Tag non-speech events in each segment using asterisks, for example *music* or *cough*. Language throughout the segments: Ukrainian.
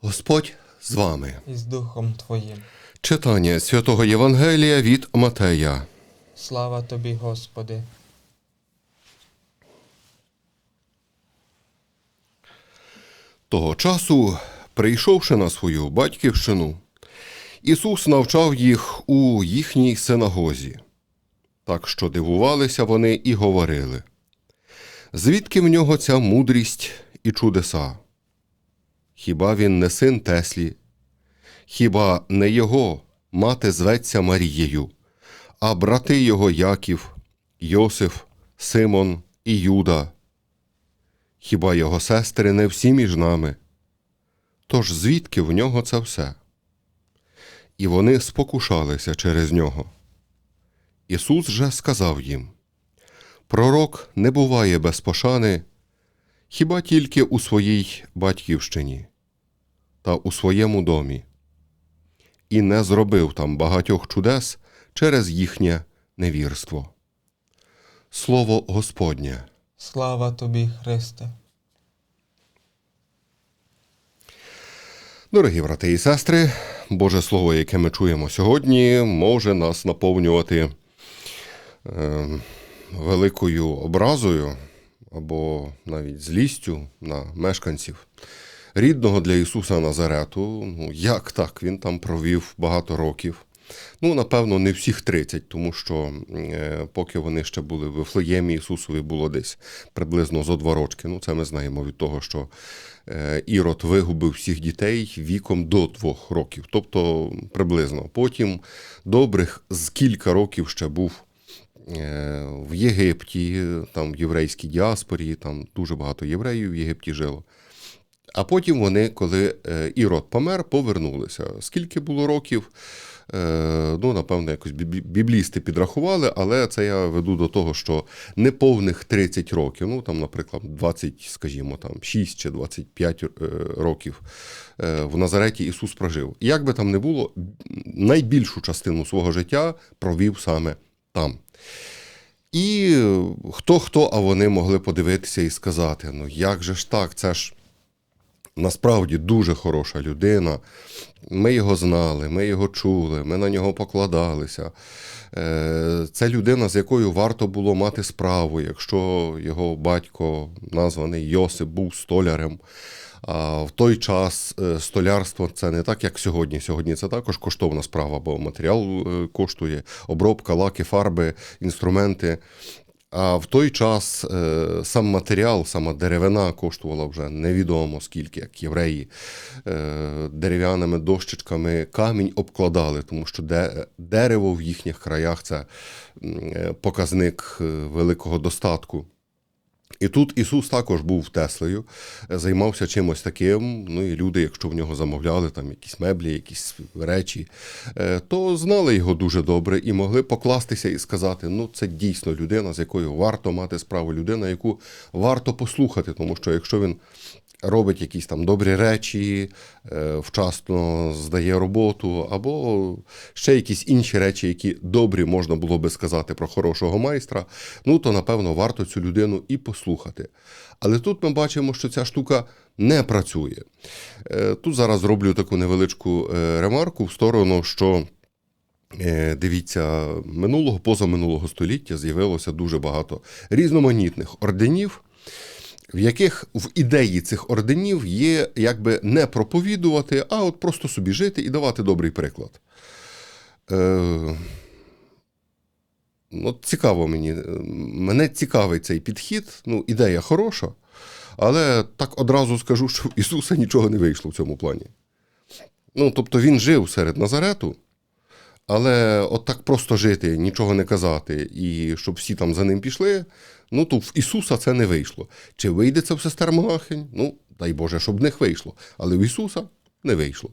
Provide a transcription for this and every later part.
Господь з вами. і з Духом Твоїм. Читання святого Євангелія від Матея. Слава Тобі, Господи. Того часу, прийшовши на свою батьківщину, Ісус навчав їх у їхній синагозі. Так що дивувалися вони і говорили. Звідки в нього ця мудрість і чудеса? Хіба він не син Теслі? Хіба не його мати зветься Марією, а брати його Яків, Йосиф, Симон і Юда? Хіба його сестри не всі між нами? Тож звідки в нього це все? І вони спокушалися через нього. Ісус же сказав їм: Пророк не буває без пошани, хіба тільки у своїй батьківщині та у своєму домі, і не зробив там багатьох чудес через їхнє невірство. Слово Господнє. Слава Тобі, Христе. Дорогі брати і сестри, Боже Слово, яке ми чуємо сьогодні, може нас наповнювати е, великою образою або навіть злістю на мешканців рідного для Ісуса Назарету. Ну, як так? Він там провів багато років. Ну, напевно, не всіх 30, тому що е, поки вони ще були в Вифлеємі, Ісусові було десь приблизно зо два рочки. Ну, це ми знаємо від того, що е, Ірод вигубив всіх дітей віком до двох років, тобто приблизно. Потім добрих з кілька років ще був е, в Єгипті, там в єврейській діаспорі, там дуже багато євреїв в Єгипті жило. А потім вони, коли Ірод помер, повернулися. Скільки було років? Е, Ну, напевно, якось біблісти підрахували, але це я веду до того, що неповних 30 років, ну там, наприклад, 20, скажімо, там 6 чи 25 е, років е, в Назареті Ісус прожив. Як би там не було, найбільшу частину свого життя провів саме там. І хто хто, а вони могли подивитися і сказати: ну як же ж так, це ж насправді дуже хороша людина. Ми його знали, ми його чули, ми на нього покладалися. Е, Це людина, з якою варто було мати справу, якщо його батько, названий Йосип, був столярем. А в той час е, столярство це не так, як сьогодні. Сьогодні це також коштовна справа, бо матеріал е, коштує, обробка, лаки, фарби, інструменти. А в той час е, сам матеріал, сама деревина коштувала вже невідомо скільки, як євреї е, дерев'яними дощечками камінь обкладали, тому що де, дерево в їхніх краях це е, показник великого достатку. І тут Ісус також був Теслею, займався чимось таким. Ну і люди, якщо в нього замовляли там якісь меблі, якісь речі, е, то знали його дуже добре і могли покластися і сказати: ну, це дійсно людина, з якою варто мати справу, людина, яку варто послухати, тому що якщо він робить якісь там добрі речі, е, вчасно здає роботу, або ще якісь інші речі, які добрі можна було би сказати про хорошого майстра, ну то напевно варто цю людину і послухати. Але тут ми бачимо, що ця штука не працює. Е, Тут зараз зроблю таку невеличку е, ремарку в сторону, що. Е, Дивіться, минулого позаминулого століття з'явилося дуже багато різноманітних орденів, в яких в ідеї цих орденів є якби не проповідувати, а от просто собі жити і давати добрий приклад. Ну, цікаво мені. е, Мене цікавий цей підхід. Ну, ідея хороша, але так одразу скажу, що в Ісуса нічого не вийшло в цьому плані. Ну, тобто він жив серед Назарету, але от так просто жити, нічого не казати, і щоб всі там за ним пішли, ну то в Ісуса це не вийшло. Чи вийде це в сестер монахинь? Ну, дай Боже, щоб в них вийшло. Але в Ісуса не вийшло.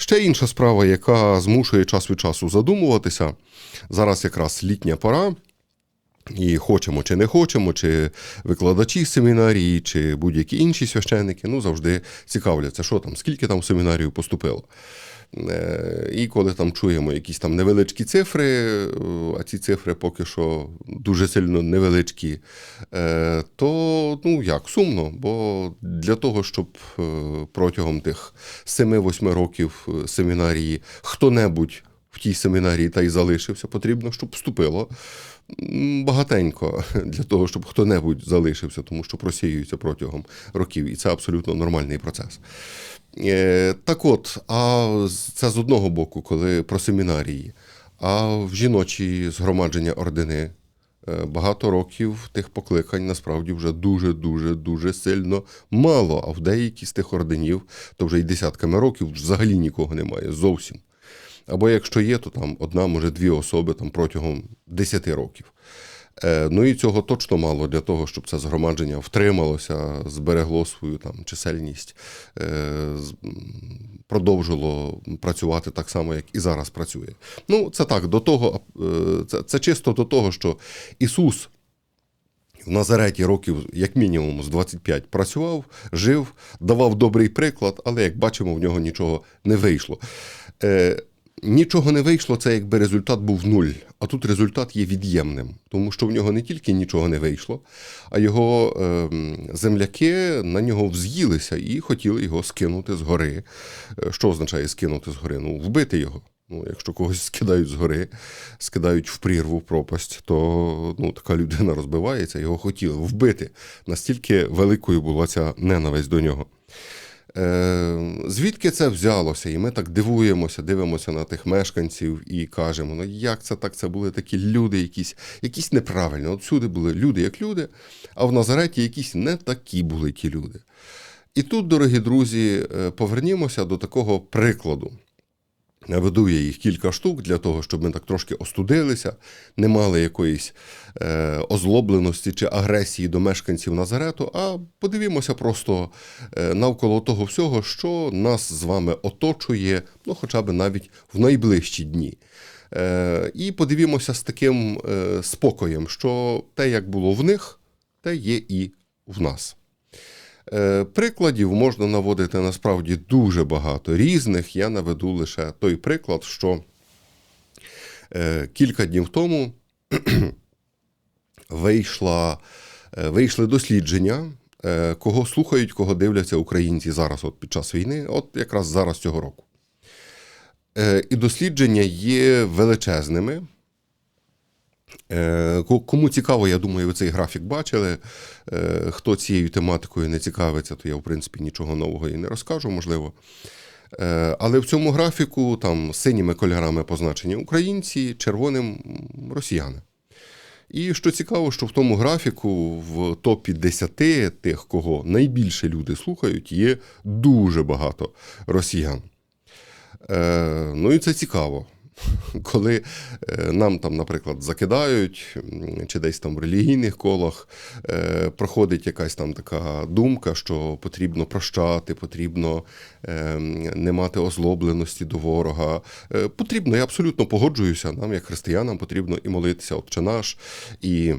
Ще інша справа, яка змушує час від часу задумуватися. Зараз якраз літня пора. І хочемо чи не хочемо, чи викладачі семінарії, чи будь-які інші священники, ну завжди цікавляться, що там, скільки там семінарію поступило. І коли там чуємо якісь там невеличкі цифри, а ці цифри поки що дуже сильно невеличкі, е, то ну як сумно, бо для того, щоб е, протягом тих 7-8 років е, семінарії хто-небудь в тій семінарії та й залишився, потрібно, щоб вступило багатенько *laughs* для того, щоб хто-небудь залишився, тому що просіюється протягом років, і це абсолютно нормальний процес. Е, Так от, а це з одного боку, коли про семінарії, а в жіночі згромадження ордени. е, Багато років тих покликань насправді вже дуже, дуже, дуже сильно мало. А в деякі з тих орденів то вже й десятками років взагалі нікого немає зовсім. Або якщо є, то там одна, може дві особи там протягом 10 років. Е, ну і цього точно мало для того, щоб це згромадження втрималося, зберегло свою там чисельність, е, продовжило працювати так само, як і зараз працює. Ну, це так, до того, е, це, це чисто до того, що Ісус в Назареті років, як мінімум, з 25 працював, жив, давав добрий приклад, але як бачимо, в нього нічого не вийшло. Нічого не вийшло, це якби результат був нуль. А тут результат є від'ємним, тому що в нього не тільки нічого не вийшло, а його е, земляки на нього вз'їлися і хотіли його скинути з гори. Е, Що означає скинути з гори? Ну, вбити його. Ну, якщо когось скидають з гори, скидають в прірву, в пропасть, то ну, така людина розбивається, його хотіли вбити. Настільки великою була ця ненависть до нього. Е, звідки це взялося? І ми так дивуємося, дивимося на тих мешканців і кажемо: ну як це так? Це були такі люди, якісь, якісь неправильні. От всюди були люди як люди, а в Назареті якісь не такі були ті люди. І тут, дорогі друзі, е, повернімося до такого прикладу. Наведу я їх кілька штук для того, щоб ми так трошки остудилися, не мали якоїсь е, озлобленості чи агресії до мешканців Назарету, а подивімося просто е, навколо того всього, що нас з вами оточує, ну хоча б навіть в найближчі дні. Е, і подивімося з таким е, спокоєм, що те, як було в них, те є і в нас. Е, Прикладів можна наводити насправді дуже багато різних. Я наведу лише той приклад, що е, кілька днів тому *clears throat* вийшла, е, вийшли дослідження, кого слухають, кого дивляться українці зараз, от під час війни, от якраз зараз цього року. І дослідження є величезними. Е, ко- Кому цікаво, я думаю, ви цей графік бачили. Е, Хто цією тематикою не цікавиться, то я, в принципі, нічого нового і не розкажу, можливо. Е, Але в цьому графіку там синіми кольорами позначені українці, червоним росіяни. І що цікаво, що в тому графіку в топі 10 тих, кого найбільше люди слухають, є дуже багато росіян. Ну і це цікаво. *laughs* Коли е, нам там, наприклад, закидають, чи десь там в релігійних колах е, проходить якась там така думка, що потрібно прощати, потрібно е, не мати озлобленості до ворога. Потрібно, я абсолютно погоджуюся, нам, як християнам, потрібно і молитися, Отче наш, і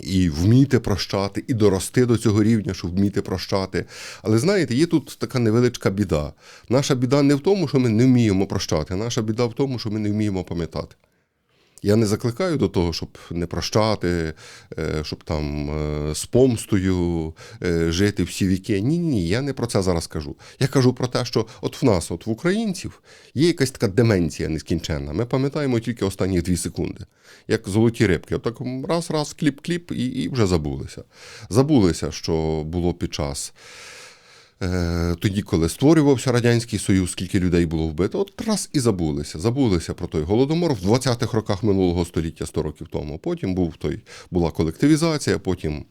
і вміти прощати, і дорости до цього рівня, щоб вміти прощати. Але знаєте, є тут така невеличка біда. Наша біда не в тому, що ми не вміємо прощати, наша біда в тому, що ми не вміємо пам'ятати. Я не закликаю до того, щоб не прощати, е, щоб там е, з помстою е, жити всі віки. Ні, ні, я не про це зараз кажу. Я кажу про те, що от в нас, от в українців, є якась така деменція нескінченна. Ми пам'ятаємо тільки останні дві секунди, як золоті рибки. Отак раз, раз, кліп-кліп, і, і вже забулися. Забулися, що було під час. Е, Тоді, коли створювався Радянський Союз, скільки людей було вбито, от раз і забулися. Забулися про той голодомор в 20-х роках минулого століття, 100 років тому. Потім був той, була колективізація, потім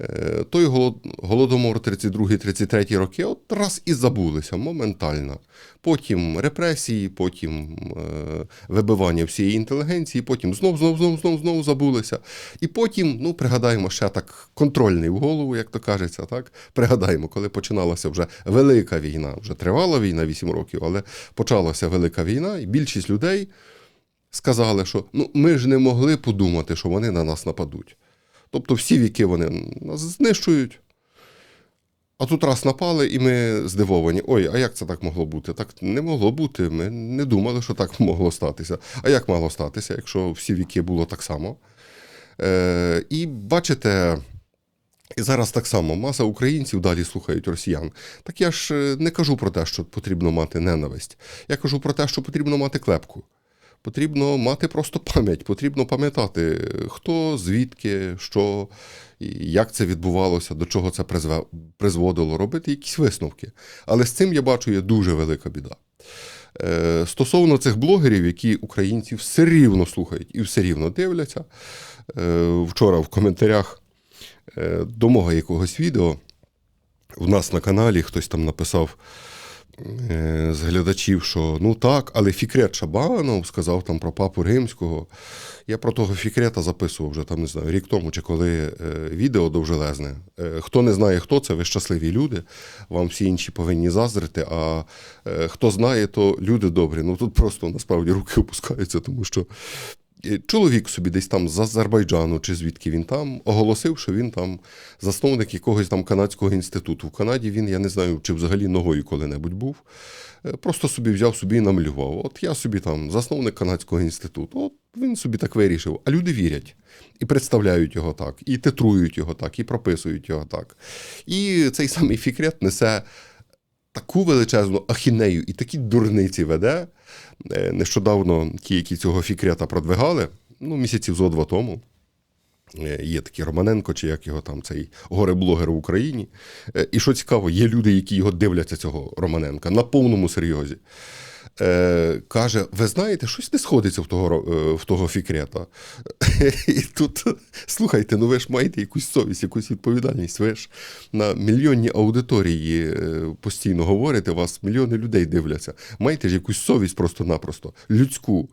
е, той голодомор 32-33 роки, от раз і забулися моментально. Потім репресії, потім е, вибивання всієї інтелігенції, потім знов, знов, знов, знов, знов забулися. І потім, ну, пригадаємо ще так контрольний в голову, як то кажеться, так? Пригадаємо, коли починалася вже велика війна, вже тривала війна 8 років, але почалася велика війна, і більшість людей сказали, що ну, ми ж не могли подумати, що вони на нас нападуть. Тобто всі віки вони нас знищують. А тут раз напали, і ми здивовані. Ой, а як це так могло бути? Так не могло бути. Ми не думали, що так могло статися. А як могло статися, якщо всі віки було так само? Е, і бачите, і зараз так само маса українців далі слухають росіян. Так я ж е, не кажу про те, що потрібно мати ненависть. Я кажу про те, що потрібно мати клепку. Потрібно мати просто пам'ять, потрібно пам'ятати, хто, звідки, що, як це відбувалося, до чого це призводило, робити якісь висновки. Але з цим я бачу є дуже велика біда. Е, Стосовно цих блогерів, які українці все рівно слухають і все рівно дивляться. е, Вчора в коментарях е, до мого якогось відео в нас на каналі хтось там написав е, з глядачів, що ну так, але Фікрет Шабанов сказав там про папу римського. Я про того Фікрета записував вже там, не знаю, рік тому чи коли е, відео довжелезне. Е, Хто не знає, хто це, ви щасливі люди. Вам всі інші повинні заздрити. А е, хто знає, то люди добрі. Ну тут просто насправді руки опускаються, тому що е, чоловік собі десь там з Азербайджану, чи звідки він там, оголосив, що він там засновник якогось там канадського інституту. В Канаді він, я не знаю, чи взагалі ногою коли-небудь був. Е, Просто собі взяв собі і намалював. От я собі там засновник канадського інституту. От він собі так вирішив. А люди вірять і представляють його так, і титрують його так, і прописують його так. І цей самий фікрет несе таку величезну ахінею і такі дурниці веде. Е, Нещодавно ті, які цього фікрята продвигали, ну, місяців зо два тому. Е, Є такий Романенко, чи як його там, цей горе-блогер в Україні. Е, І що цікаво, є люди, які його дивляться, цього Романенка, на повному серйозі. Е, каже: ви знаєте, щось не сходиться в того, е, в того фікрета. *laughs* І тут, слухайте, ну ви ж маєте якусь совість, якусь відповідальність. Ви ж на мільйонні аудиторії е, постійно говорите, вас мільйони людей дивляться. Маєте ж якусь совість просто-напросто, людську.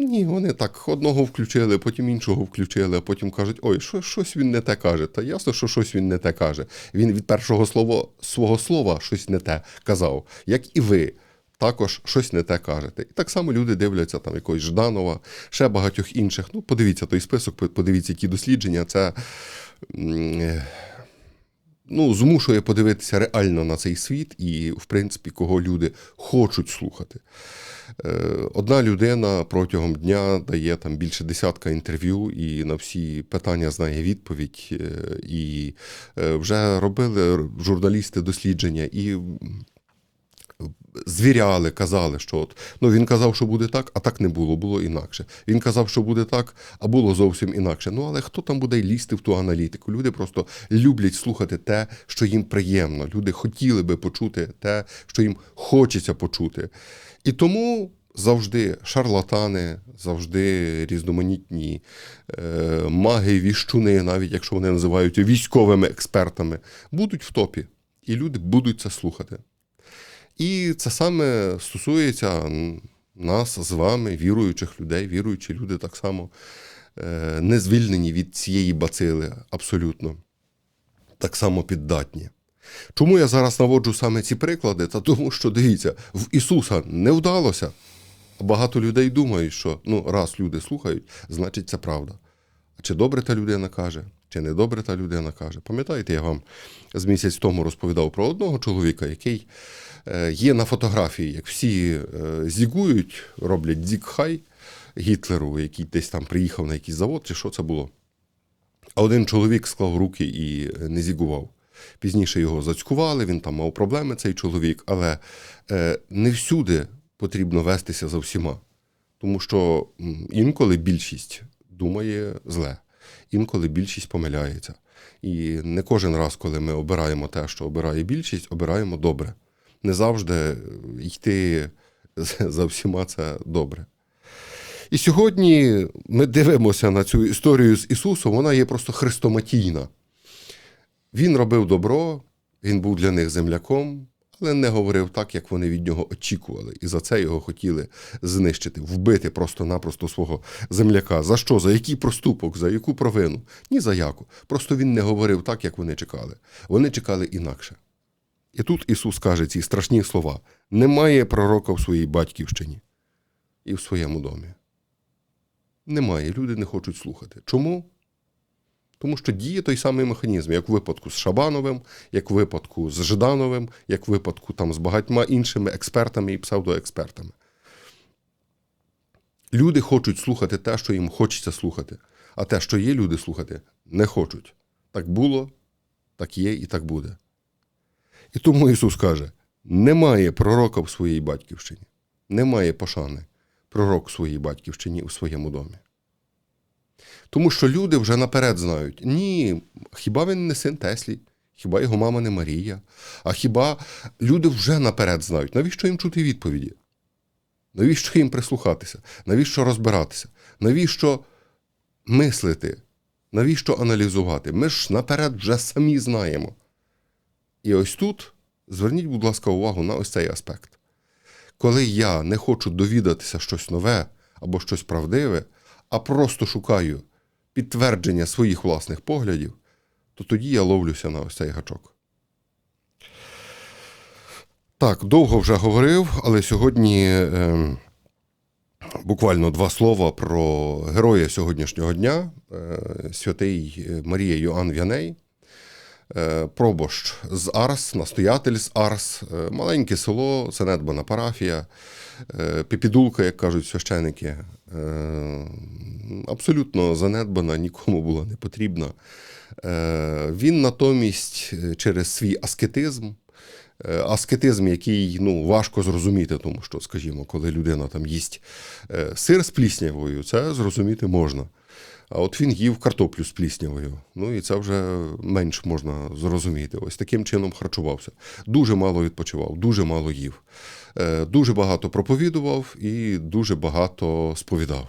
Ні, вони так одного включили, потім іншого включили, а потім кажуть, ой, що, щось він не те каже. Та ясно, що щось він не те каже. Він від першого слова, свого слова щось не те казав, як і ви. Також щось не те кажете. І так само люди дивляться там якогось Жданова, ще багатьох інших. Ну, подивіться той список, подивіться, які дослідження. Це е, ну, змушує подивитися реально на цей світ і, в принципі, кого люди хочуть слухати. Е, Одна людина протягом дня дає там більше десятка інтерв'ю і на всі питання знає відповідь. Е, І вже робили журналісти дослідження і звіряли, казали, що от ну він казав, що буде так, а так не було, було інакше. Він казав, що буде так, а було зовсім інакше. Ну але хто там буде лізти в ту аналітику? Люди просто люблять слухати те, що їм приємно. Люди хотіли би почути те, що їм хочеться почути. І тому. Завжди шарлатани, завжди різноманітні е, маги, віщуни, навіть якщо вони називаються військовими експертами, будуть в топі, і люди будуть це слухати. І це саме стосується нас з вами, віруючих людей. Віруючі люди так само е, не звільнені від цієї бацили, абсолютно. Так само піддатні. Чому я зараз наводжу саме ці приклади? Та тому, що дивіться, в Ісуса не вдалося. Багато людей думають, що ну, раз люди слухають, значить це правда. А чи добре та людина каже, чи не добре та людина каже. Пам'ятаєте, я вам з місяць тому розповідав про одного чоловіка, який е, є на фотографії, як всі е, зігують, роблять дзік-хай Гітлеру, який десь там приїхав на якийсь завод, чи що це було. А один чоловік склав руки і е, не зігував. Пізніше його зацькували, він там мав проблеми, цей чоловік, але не всюди потрібно вестися за всіма. Тому що інколи більшість думає зле, інколи більшість помиляється. І не кожен раз, коли ми обираємо те, що обирає більшість, обираємо добре. Не завжди е, йти за всіма це добре. І сьогодні ми дивимося на цю історію з Ісусом, вона є просто хрестоматійна. Він робив добро, він був для них земляком, але не говорив так, як вони від нього очікували. І за це його хотіли знищити, вбити просто-напросто свого земляка. За що? За який проступок, за яку провину? Ні за яку. Просто він не говорив так, як вони чекали. Вони чекали інакше. І тут Ісус каже ці страшні слова: немає пророка в своїй батьківщині і в своєму домі. Немає, люди не хочуть слухати. Чому? Тому що діє той самий механізм, як в випадку з Шабановим, як в випадку з Ждановим, як в випадку там, з багатьма іншими експертами і псевдоекспертами. Люди хочуть слухати те, що їм хочеться слухати, а те, що є люди слухати, не хочуть. Так було, так є і так буде. І тому Ісус каже: немає пророка в своїй батьківщині, немає пошани пророк в своїй батьківщині у своєму домі. Тому що люди вже наперед знають: ні, хіба він не син Теслі, хіба його мама не Марія, а хіба люди вже наперед знають, навіщо їм чути відповіді? Навіщо їм прислухатися? Навіщо розбиратися? Навіщо мислити? Навіщо аналізувати? Ми ж наперед вже самі знаємо. І ось тут зверніть, будь ласка, увагу на ось цей аспект. Коли я не хочу довідатися щось нове або щось правдиве, а просто шукаю підтвердження своїх власних поглядів, то тоді я ловлюся на ось цей гачок. Так, довго вже говорив, але сьогодні е, буквально два слова про героя сьогоднішнього дня, е, святий Марія Йоанн В'яней. Е, Пробощ з Арс, настоятель з Арс, е, маленьке село, занедбана парафія, е, піпідулка, як кажуть священики, е, абсолютно занедбана, нікому була не потрібна. Е, Він натомість е, через свій аскетизм, е, аскетизм, який ну, важко зрозуміти, тому що, скажімо, коли людина там їсть е, сир з пліснявою, це зрозуміти можна. А от він їв картоплю з пліснявою. Ну і це вже менш можна зрозуміти. Ось таким чином харчувався. Дуже мало відпочивав, дуже мало їв. Е, Дуже багато проповідував і дуже багато сповідав.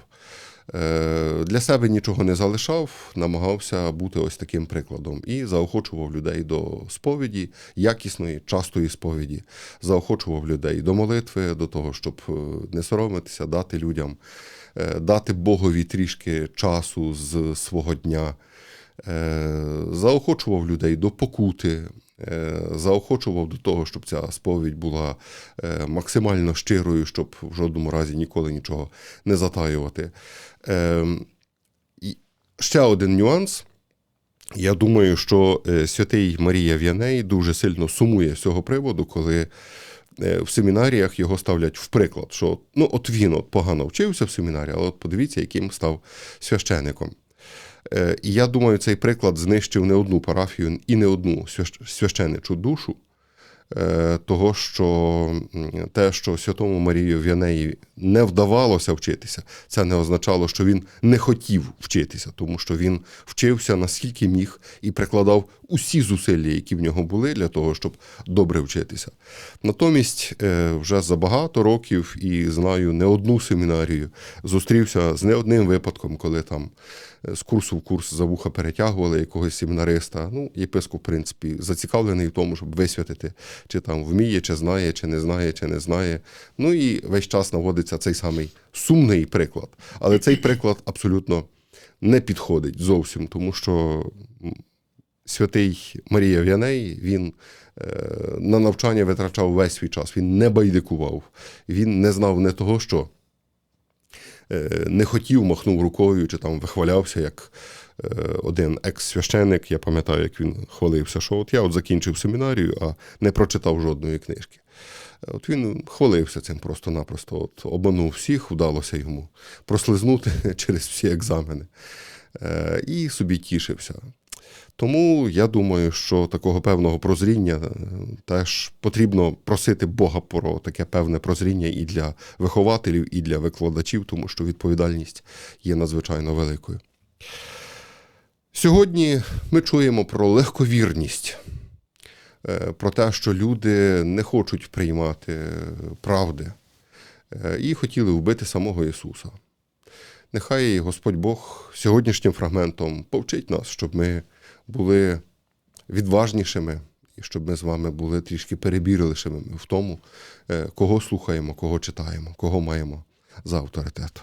Е, Для себе нічого не залишав, намагався бути ось таким прикладом і заохочував людей до сповіді, якісної, частої сповіді, заохочував людей до молитви, до того, щоб е, не соромитися, дати людям, дати Богові трішки часу з свого дня, Е, заохочував людей до покути. е, Заохочував до того, щоб ця сповідь була е, максимально щирою, щоб в жодному разі ніколи нічого не затаювати. Е, і Ще один нюанс. Я думаю, що е, святий Марія В'яней дуже сильно сумує з цього приводу, коли е, в семінаріях його ставлять в приклад, що ну, от він от погано вчився в семінарі, але от подивіться, яким став священиком. Е, І я думаю, цей приклад знищив не одну парафію і не одну священичу душу, е, того, що те, що святому Марію В'янеї не вдавалося вчитися, це не означало, що він не хотів вчитися, тому що він вчився наскільки міг і прикладав усі зусилля, які в нього були, для того, щоб добре вчитися. Натомість, е, вже за багато років і знаю не одну семінарію, зустрівся з не одним випадком, коли там е, з курсу в курс за вуха перетягували якогось семінариста. Ну, єпископ, в принципі, зацікавлений в тому, щоб висвятити, чи там вміє, чи знає, чи не знає, чи не знає. Ну і весь час наводиться цей самий сумний приклад. Але цей приклад абсолютно не підходить зовсім, тому що святий Марія В'яней, він е, на навчання витрачав весь свій час. Він не байдикував, він не знав не того, що е, не хотів, махнув рукою чи там вихвалявся, як е, один екс-священик, я пам'ятаю, як він хвалився, що от я от закінчив семінарію, а не прочитав жодної книжки. От він хвалився цим просто-напросто. От обманув всіх, вдалося йому прослизнути *laughs* через всі екзамени. Е, І собі тішився. Тому я думаю, що такого певного прозріння е, теж потрібно просити Бога про таке певне прозріння і для вихователів, і для викладачів, тому що відповідальність є надзвичайно великою. Сьогодні ми чуємо про легковірність, е, про те, що люди не хочуть приймати правди е, і хотіли вбити самого Ісуса. Нехай Господь Бог сьогоднішнім фрагментом повчить нас, щоб ми були відважнішими, і щоб ми з вами були трішки перебірливішими в тому, е, кого слухаємо, кого читаємо, кого маємо за авторитет.